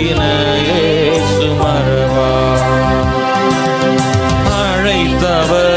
நடத்தின சுமரவா அழைத்தவர்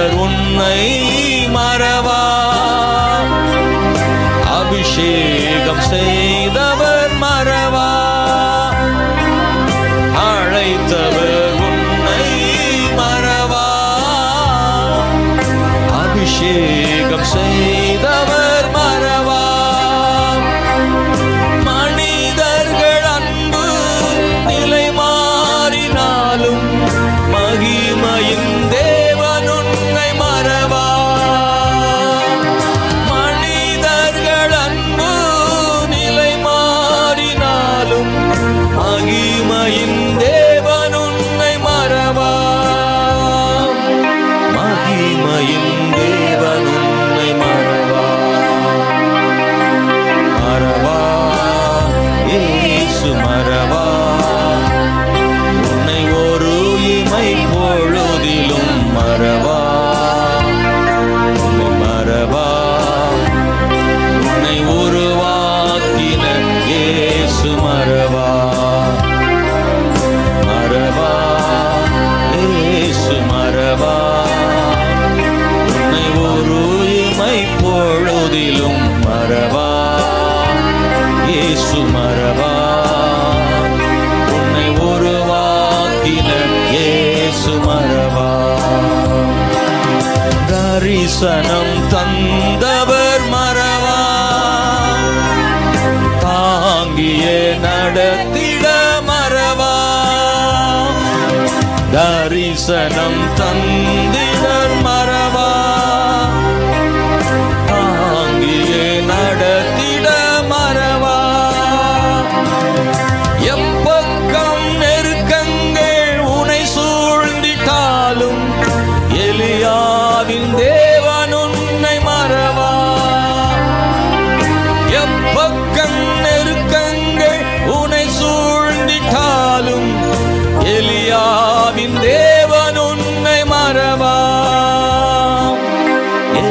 தரிசனம் தந்தவர் மறவா தாங்கியே நடத்திட மறவா தரிசனம் தந்த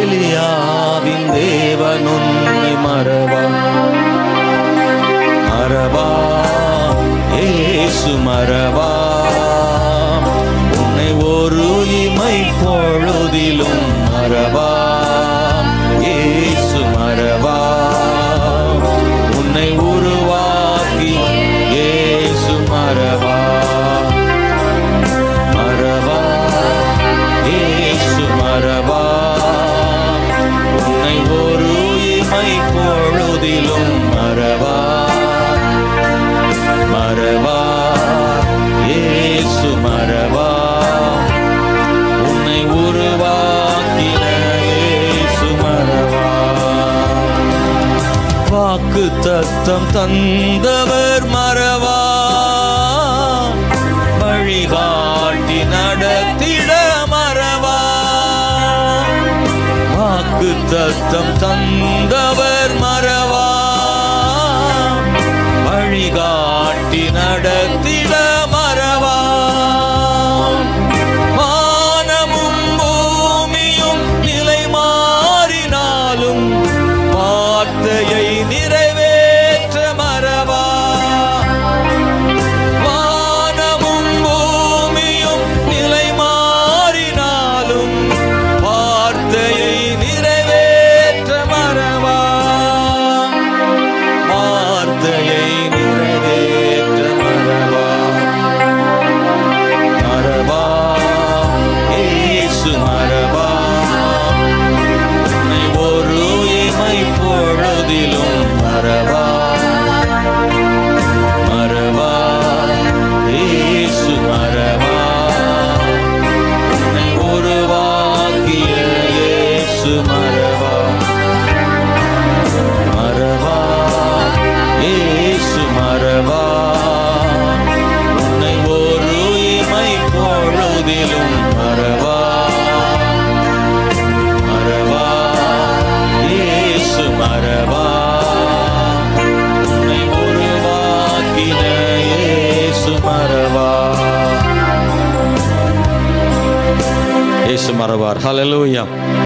எலியாவின் தேவனுன்னை மறவா? மறவா? ஏசு மறவா? உன்னை ஒரு இமை பொழுதிலும் மறவா? ஏசு மறவா? உன்னை உருவாக்கி ஏசு மறவா? ஒருபோதிலும் மறவா மறவா ஏசு மறவா உன்னை உருவாக்கின ஏசு மறவா வாக்கு தத்தம் தந்தவர் மறவா வழிகாட்டி நடத்திட மறவா வாக்கு தத்தம் தந்தவர் aleluia.